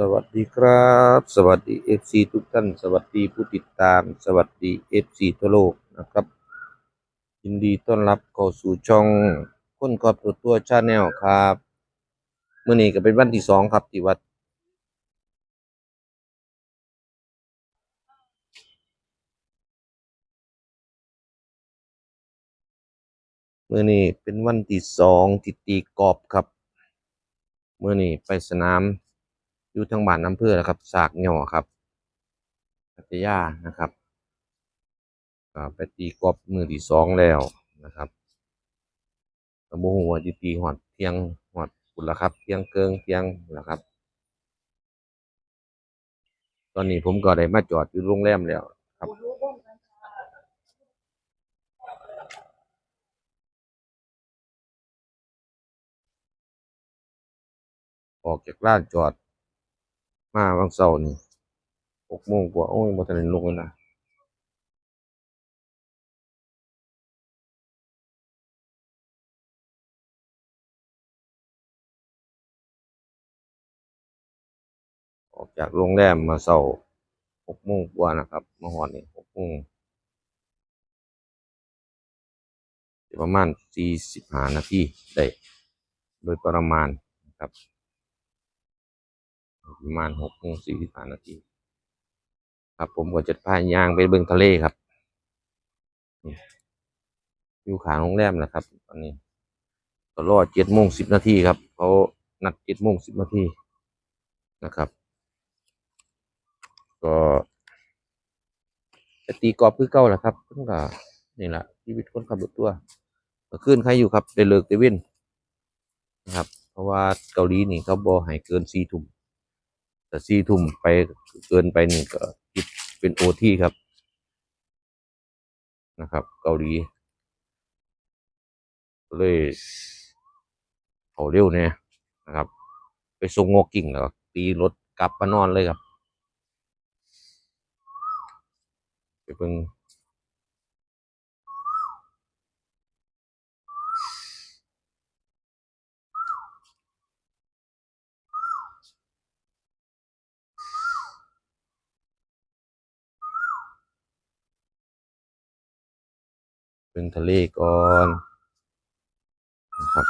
สวัสดีครับ สวัสดีเอฟซีทุกท่าน สวัสดีผู้ติดตาม สวัสดีเอฟซีทั่วโลกนะครับ ยินดีต้อนรับเข้าสู่ช่องคนกอบตัวตัวชาแนลครับเมื่อนี้ก็เป็นวันที่สองครับที่วัด เมื่อนี้เป็นวันที่สองที่ตีกอบครับ เมื่อนี้ไปสนาม อยู่ทางบ้านอำเภอนะครับสากเหย่อครับพัทยานะครับไปตีกอบมือที่สองแล้วนะครับกระโมหัวจิตีหอดเทียงหอดกุละครับ เทียงเกิงเทียงนะครับ ตอนนี้ผมก็ได้มาจอดอยู่โรงแรมแล้วครับออกจากร้านจอด มาบางเสาร์นี่หกโมงกว่า โอ้ยบ่ทันลงเลยนะออกจากโรงแรมมาเสาร์หกโมงกว่านะครับมาหอดนี่หกโมงประมาณสี่สิบห้านาทีได้โดยประมาณนะครับ ประมาณหกโมงสี่สิบห้านาทีครับผมก็จะพายยางไปเบิ่งทะเลครับอยู่ขางโรงแรมนะครับตอนนี้ก็รอเจ็ดโมงสิบนาทีครับเขานัดเจ็ดโมงสิบนาทีนะครับ ก็ตีกรอบคือเก่าแหละครับเพิ่งก็นี่แหละชีวิตคนขับรถตัวเมื่อคืนใครอยู่ครับได้เลิกได้เว้นนะครับ เพราะว่าเกาหลีนี่เขาบอให้เกินสี่ทุ่ม แต่สี่ทุ่มไปเกินไปนี่ก็คิดเป็นโอทีครับ นะครับ เกาหลีเลยเขาเร็วเนี่ยนะครับ ไปส่งงอกิ่งแล้วก็ตีรถกลับมานอนเลยครับไปเบิ่ง พึ่งทะเลก่อนนะครับ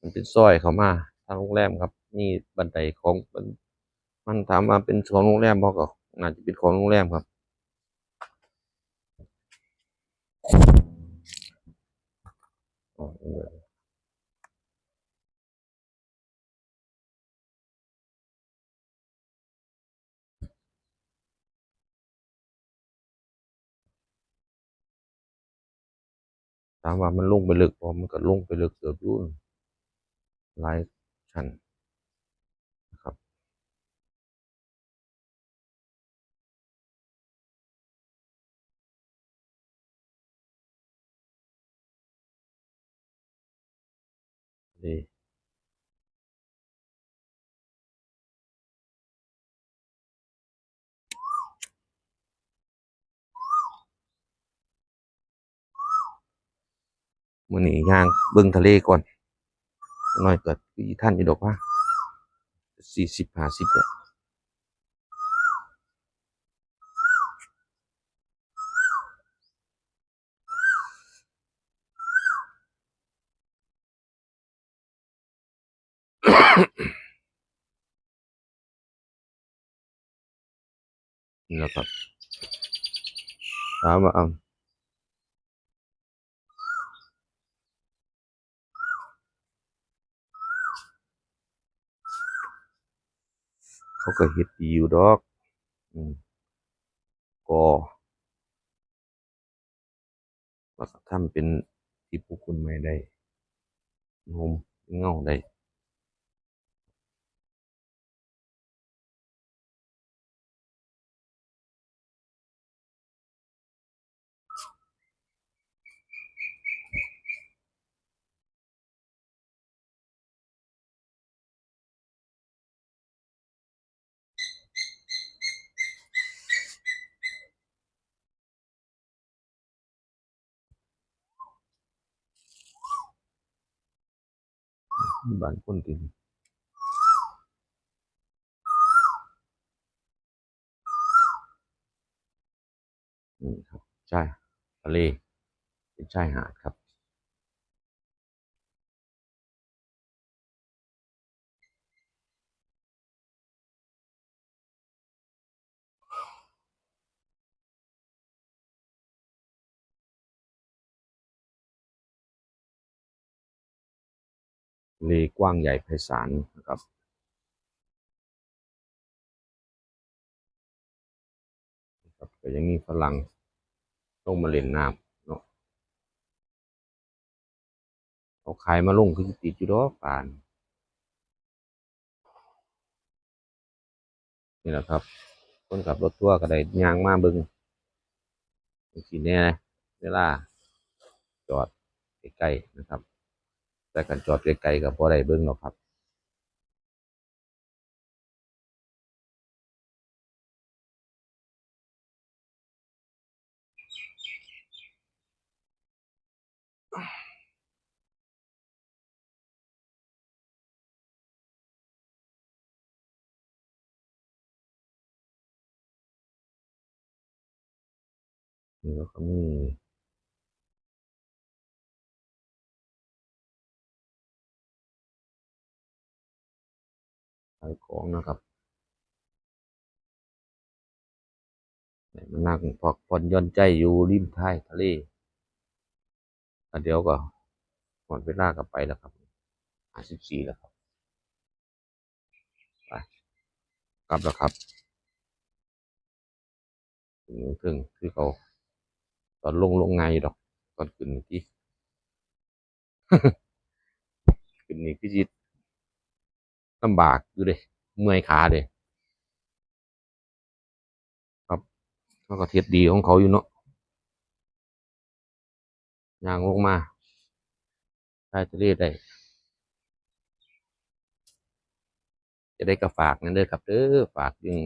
มันเป็นซอยเขามาทางโรงแรมครับ นี่บันไดของมันมันถามว่าเป็นของโรงแรมบอกก็น่าจะเป็นของโรงแรมครับอ๋อ ถามว่ามันลงไปลึกพอมันก็ลงไปลึกเกือบยุ่นหลายชั้นนะครับนี่ มื้อนี้ย่างเบิ่งทะเลก่อนน้อยเกิดอีท่านอยู่ดอกว่าสี่สิบห้าสิบอะนี่แหละครับถามว่า เขาก็เฮ็ดดีอยู่ดอก อืมก็ก็ทำเป็นที่ผู้คุณไม่ได้งมเงาได้ มีบานคนกินนี่ครับ ใช่ทะเลเป็นชายหาดครับ เลกว้างใหญ่ไพศาลนะครับ ครับก็ยังมีฝรั่งต้องมาเล่นน้ำเนาะเอาขายมาลงคือติดอยู่ดอกปานนี่แหละครับคนขับรถทัวร์ก็ได้ยางมาบิงสีแน่เวลาจอดใกล้ๆนะครับ แต่กันจอดไกลๆกับพอได้เบิ้งหรอกครับนี่ก็มี ขายของนะครับมานั่งพักผ่อนย่อนใจอยู่ริมท้ายทะเลอะเดี๋ยวก็หมดเวลากลับไปแล้วครับห้าสิบสี่แล้วครับไปกลับแล้วครับถึงถึงคือเขาตอนลงลงไงดอก ตอนขึ้นที่ ขึ้นนี่คือจิต ลำบากอยู่เลยเมื่อยขาเลยครับเขาก็เทียดดีของเขาอยู่เนาะยางลงมาใต้ทะเลได้ จะได้กระฝากนั่นเด้อครับเด้อฝากยัง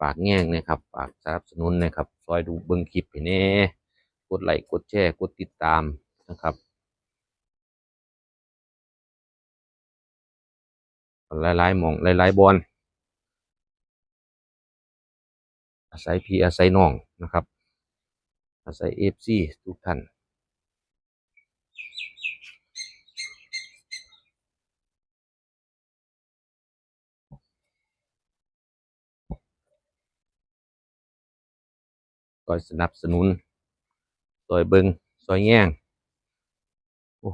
ฝากแง่งนะครับฝากสนับสนุนนะครับ ซอยดูเบิ้งคลิปให้แน่กดไลค์กดแชร์กดติดตามนะครับ หลายๆหมองหลายๆบอลอาศัยพี่อาศัยน้องนะครับ อาศัยเอฟซีทุกท่านซอยสนับสนุนซอยเบิงซอยแง่งโอ้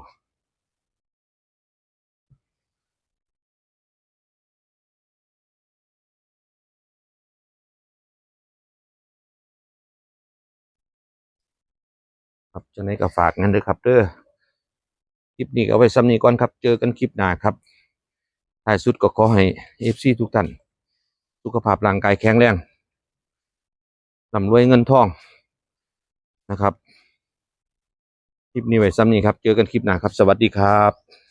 ครับจะไหนก็ฝากงั้นเด้อครับเด้อคลิปนี้ก็เอาไว้ซ้ำนี้ก่อนครับ เจอกันคลิปหน้าครับท้ายสุดก็ขอให้เอฟซีทุกท่านสุขภาพร่างกายแข็งแรงร่ำรวยเงินทองนะครับ คลิปนี้ไว้ซ้ำนี้ครับ เจอกันคลิปหน้าครับ สวัสดีครับ